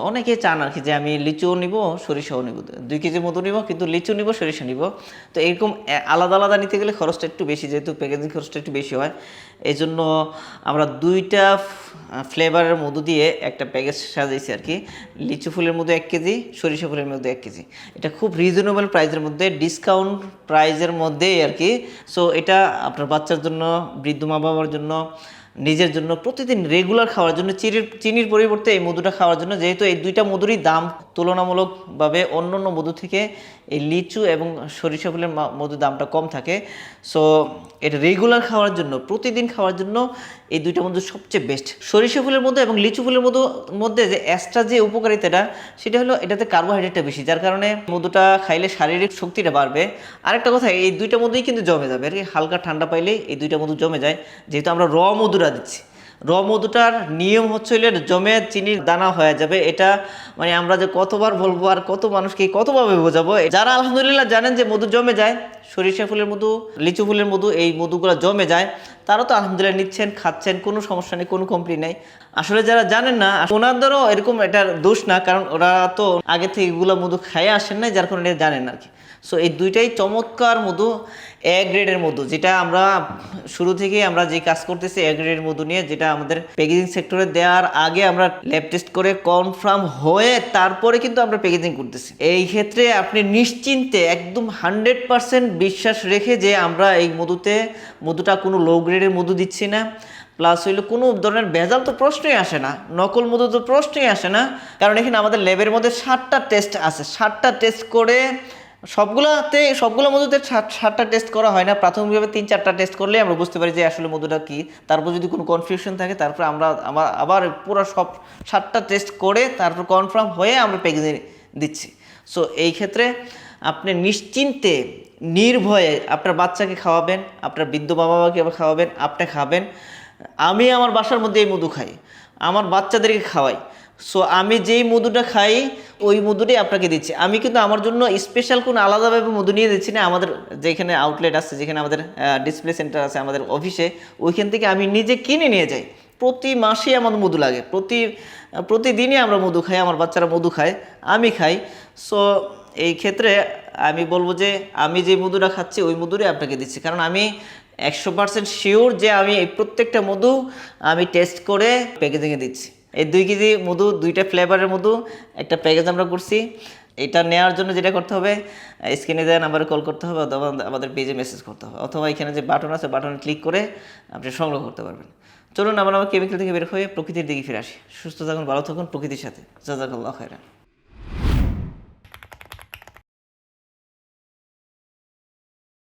অনেকে চান আর কি যে আমি লিচুও নিব, সরিষাও নিব। দুই কেজি মধু নিব, কিন্তু লিচু নিব, সরিষা নিব। তো এরকম আলাদা আলাদা নিতে গেলে খরচটা একটু বেশি, যেহেতু প্যাকেজিং খরচটা একটু বেশি হয়। এই জন্য আমরা দুইটা ফ্লেভারের মধু দিয়ে একটা প্যাকেজ সাজাইছি আর কি। লিচু ফুলের মধ্যে এক কেজি, সরিষা ফুলের মধ্যে এক কেজি। এটা খুব রিজনেবল প্রাইসের মধ্যে ডিসকাউন্ট প্রাইসের মধ্যেই আর কি। সো এটা আপনার বাচ্চার জন্য, বৃদ্ধ মা বাবার জন্য নিজের জন্য প্রতিদিন রেগুলার খাওয়ার জন্য চিনির চিনির পরিবর্তে এই মধুটা খাওয়ার জন্য যেহেতু এই দুইটা মধুরই দাম তুলনামূলকভাবে অন্য অন্য মধু থেকে এই লিচু এবং সরিষা ফুলের মধুর দামটা কম থাকে। সো এটা রেগুলার খাওয়ার জন্য, প্রতিদিন খাওয়ার জন্য এই দুইটা মধু সবচেয়ে বেস্ট সরিষা ফুলের মধু এবং লিচু ফুলের মধু মধ্যে যে এক্সট্রা যে উপকারিতাটা, সেটা হলো এটাতে কার্বোহাইড্রেটটা বেশি, যার কারণে মধুটা খাইলে শারীরিক শক্তিটা বাড়বে। আরেকটা কথা, এই দুইটা মধুই কিন্তু জমে যাবে, আর কি হালকা ঠান্ডা পাইলেই এই দুইটা মধু জমে যায়। যেহেতু আমরা র মধুরা দিচ্ছি। র মধুটার নিয়ম হচ্ছে জমে চিনির দানা হয়ে যাবে। এটা মানে আমরা যে কতবার বলব আর কত মানুষকে কতভাবে বোঝাবো? যারা আলহামদুলিল্লাহ জানেন যে মধু জমে যায় সরিষা ফুলের মধু, লিচু ফুলের মধু, এই মধুগুলো জমে যায়, তারা তো আলহামদুলিল্লাহ নিচ্ছেন, খাচ্ছেন, কোনো সমস্যা নেই, কোনো কমপ্লেন নেই। আসলে যারা জানেন না, ওনাদেরও এরকম এটার দোষ না, কারণ ওরা তো আগে থেকে এগুলো মধু খাইয়ে আসেন না যার কারণে জানেন আর কি সো এই দুইটাই চমৎকার মধু এ গ্রেডের মধু, যেটা আমরা শুরু থেকেই আমরা যে কাজ করতেছি এ গ্রেডের মধু নিয়ে, যেটা আমাদের প্যাকেজিং সেক্টরে দেওয়ার আগে আমরা ল্যাব টেস্ট করে কনফার্ম হয়ে তারপরে কিন্তু আমরা প্যাকেজিং করতেছি। এই ক্ষেত্রে আপনি নিশ্চিন্তে একদম হান্ড্রেড পারসেন্ট বিশ্বাস রেখে যে আমরা এই মধুতে, মধুটা কোনো লো গ্রেডের মধু দিচ্ছি না। প্লাস হইল কোনো ধরনের ভেজাল তো প্রশ্নই আসে না। নকল মধু তো প্রশ্নই আসে না। কারণ এখানে আমাদের ল্যাবের মধ্যে ষাটটা টেস্ট আছে। ষাটটা টেস্ট করে সবগুলোতে, সবগুলো মধুতে ষাটটা টেস্ট করা হয় না। প্রাথমিকভাবে তিন, চারটা টেস্ট করলে আমরা বুঝতে পারি যে আসলে মধুটা কী। তারপর যদি কোনো কনফিউশন থাকে, তারপর আমরা আবার পুরো সব ষাটটা টেস্ট করে তারপর কনফার্ম হয়ে আমরা প্যাকেজিং দিচ্ছি। সো এই ক্ষেত্রে আপনি নিশ্চিন্তে, নির্ভয়ে আপনার বাচ্চাকে খাওয়াবেন, আপনার বৃদ্ধ বাবা মাকে খাওয়াবেন, আপনি খাবেন। আমি আমার বাসার মধ্যে এই মধু খাই, আমার বাচ্চাদেরকে খাওয়াই। সো আমি যেই মধুটা খাই, ওই মধুটাই আপনাকে দিচ্ছি। আমি কিন্তু আমার জন্য স্পেশাল কোনো আলাদাভাবে মধু নিয়ে দিচ্ছি না। আমাদের যেখানে আউটলেট আছে, যেখানে আমাদের ডিসপ্লে সেন্টার আছে, আমাদের অফিসে ওইখান থেকে আমি নিজে কিনে নিয়ে যাই। প্রতি মাসে আমার মধু লাগে। প্রতি, প্রতিদিনই আমরা মধু খাই, আমার বাচ্চারা মধু খায়, আমি খাই। সো এই ক্ষেত্রে আমি বলব যে, আমি যে মধুটা খাচ্ছি, ওই মধুরই আপনাকে দিচ্ছি। কারণ আমি একশো পার্সেন্ট শিওর যে আমি এই প্রত্যেকটা মধু আমি টেস্ট করে প্যাকেজিংয়ে দিচ্ছি। এই দুই কেজি মধু, দুইটা ফ্লেভারের মধু, একটা প্যাকেজ আমরা করছি। এটা নেওয়ার জন্য যেটা করতে হবে, স্ক্রিনে দেওয়া নাম্বারে কল করতে হবে, অথবা আমাদের পেজে মেসেজ করতে হবে। অথবা এখানে যে বাটন আছে বাটনে ক্লিক করে আপনি সংগ্রহ করতে পারবেন। চলুন, আমরা আমার কেমিক্যাল থেকে বের হয়ে প্রকৃতির দিকে ফিরে আসি। সুস্থ থাকুন, ভালো থাকুন প্রকৃতির সাথে। জাজাকাল্লাহ খায়রা